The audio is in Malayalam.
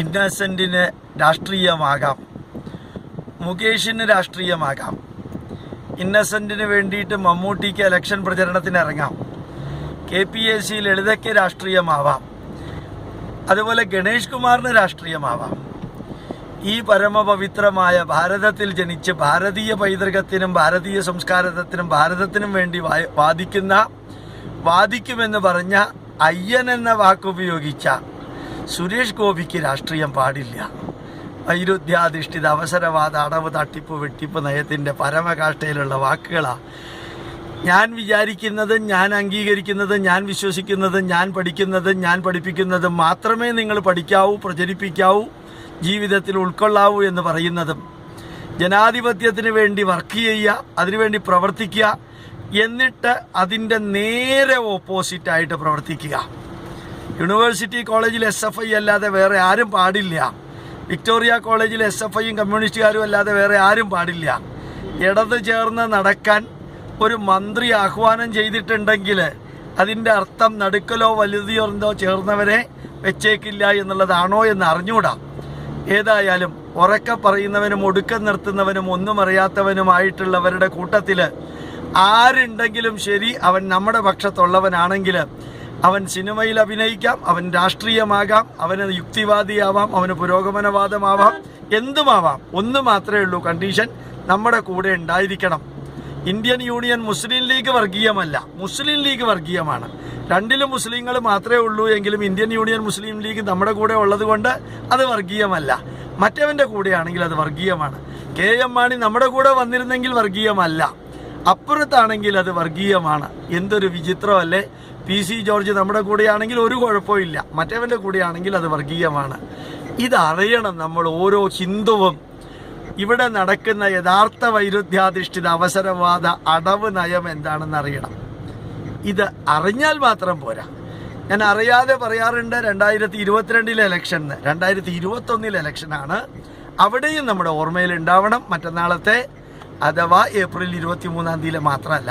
ഇന്നസെന്റിന് രാഷ്ട്രീയമാകാം. മുകേഷിന് രാഷ്ട്രീയമാകാം. ഇന്നസെന്റിന് വേണ്ടിയിട്ട് മമ്മൂട്ടിക്ക് ഇലക്ഷൻ പ്രചരണത്തിന് ഇറങ്ങാം കെ പി എസ് സി ലളിതയ്ക്ക് രാഷ്ട്രീയമാവാം. അതുപോലെ ഗണേഷ് കുമാറിന് രാഷ്ട്രീയമാവാം. ഈ പരമപവിത്രമായ ഭാരതത്തിൽ ജനിച്ച് ഭാരതീയ പൈതൃകത്തിനും ഭാരതീയ സംസ്കാരത്തിനും ഭാരതത്തിനും വേണ്ടി വാദിക്കുന്ന വാദിക്കുമെന്ന് പറഞ്ഞ അയ്യൻ എന്ന വാക്കുപയോഗിച്ച സുരേഷ് ഗോപിക്ക് രാഷ്ട്രീയം പാടില്ല. വൈരുദ്ധ്യാധിഷ്ഠിത അവസരവാദ അടവ് തട്ടിപ്പ് വെട്ടിപ്പ് നയത്തിന്റെ പരമകാഷ്ഠയിലുള്ള വാക്കുകളാണ് ഞാൻ വിചാരിക്കുന്നതും ഞാൻ അംഗീകരിക്കുന്നതും ഞാൻ വിശ്വസിക്കുന്നതും ഞാൻ പഠിക്കുന്നതും ഞാൻ പഠിപ്പിക്കുന്നതും മാത്രമേ നിങ്ങൾ പഠിക്കാവൂ പ്രചരിപ്പിക്കാവൂ ജീവിതത്തിൽ ഉൾക്കൊള്ളാവൂ എന്ന് പറയുന്നതും ജനാധിപത്യത്തിന് വേണ്ടി വർക്ക് ചെയ്യുക അതിനുവേണ്ടി പ്രവർത്തിക്കുക എന്നിട്ട് അതിന്റെ നേരെ ഓപ്പോസിറ്റായിട്ട് പ്രവർത്തിക്കുക. യൂണിവേഴ്സിറ്റി കോളേജിൽ എസ് എഫ് ഐ അല്ലാതെ വേറെ ആരും പാടില്ല. വിക്ടോറിയ കോളേജിൽ എസ് എഫ് ഐയും കമ്മ്യൂണിസ്റ്റുകാരും അല്ലാതെ വേറെ ആരും പാടില്ല. ഇടത് ചേർന്ന് നടക്കാൻ ഒരു മന്ത്രി ആഹ്വാനം ചെയ്തിട്ടുണ്ടെങ്കിൽ അതിന്റെ അർത്ഥം നടുക്കലോ വലുതിയോർന്നോ ചേർന്നവരെ വെച്ചേക്കില്ല എന്നുള്ളതാണോ എന്ന് അറിഞ്ഞൂടാ ഏതായാലും ഉറക്ക പറയുന്നവനും ഒടുക്കം നിർത്തുന്നവനും ഒന്നും അറിയാത്തവനുമായിട്ടുള്ളവരുടെ കൂട്ടത്തിൽ ആരുണ്ടെങ്കിലും ശരി അവൻ നമ്മുടെ പക്ഷത്തുള്ളവനാണെങ്കിൽ അവൻ സിനിമയിൽ അഭിനയിക്കാം അവൻ രാഷ്ട്രീയമാകാം അവന് യുക്തിവാദിയാവാം അവന് പുരോഗമനവാദമാവാം എന്തുമാവാം ഒന്ന് മാത്രമേ ഉള്ളൂ കണ്ടീഷൻ നമ്മുടെ കൂടെ ഉണ്ടായിരിക്കണം. ഇന്ത്യൻ യൂണിയൻ മുസ്ലിം ലീഗ് വർഗീയമല്ല. മുസ്ലിം ലീഗ് വർഗീയമാണ്. രണ്ടിലും മുസ്ലിങ്ങൾ മാത്രമേ ഉള്ളൂ എങ്കിലും ഇന്ത്യൻ യൂണിയൻ മുസ്ലിം ലീഗ് നമ്മുടെ കൂടെ ഉള്ളതുകൊണ്ട് അത് വർഗീയമല്ല. മറ്റവന്റെ കൂടെയാണെങ്കിൽ അത് വർഗീയമാണ്. കെ എം മാണി നമ്മുടെ കൂടെ വന്നിരുന്നെങ്കിൽ വർഗീയമല്ല. അപ്പുറത്താണെങ്കിൽ അത് വർഗീയമാണ്. എന്തൊരു വിചിത്രമല്ലേ? പി സി ജോർജ് നമ്മുടെ കൂടെയാണെങ്കിൽ ഒരു കുഴപ്പമില്ല മറ്റവന്റെ കൂടെയാണെങ്കിൽ അത് വർഗീയമാണ്. ഇതറിയണം നമ്മൾ ഓരോ ഹിന്ദുവും. ഇവിടെ നടക്കുന്ന യഥാർത്ഥ വൈരുദ്ധ്യാധിഷ്ഠിത അവസരവാദ അടവ് നയം എന്താണെന്ന് അറിയണം ഇത് അറിഞ്ഞാൽ മാത്രം പോരാ. ഞാൻ അറിയാതെ പറയാറുണ്ട് രണ്ടായിരത്തി ഇരുപത്തിരണ്ടിലെ ഇലക്ഷൻ രണ്ടായിരത്തി ഇരുപത്തൊന്നിലെ ഇലക്ഷനാണ് അവിടെയും നമ്മുടെ ഓർമ്മയിൽ ഉണ്ടാവണം. മറ്റന്നാളത്തെ അഥവാ ഏപ്രിൽ ഇരുപത്തി മൂന്നാം തീയതി മാത്രമല്ല.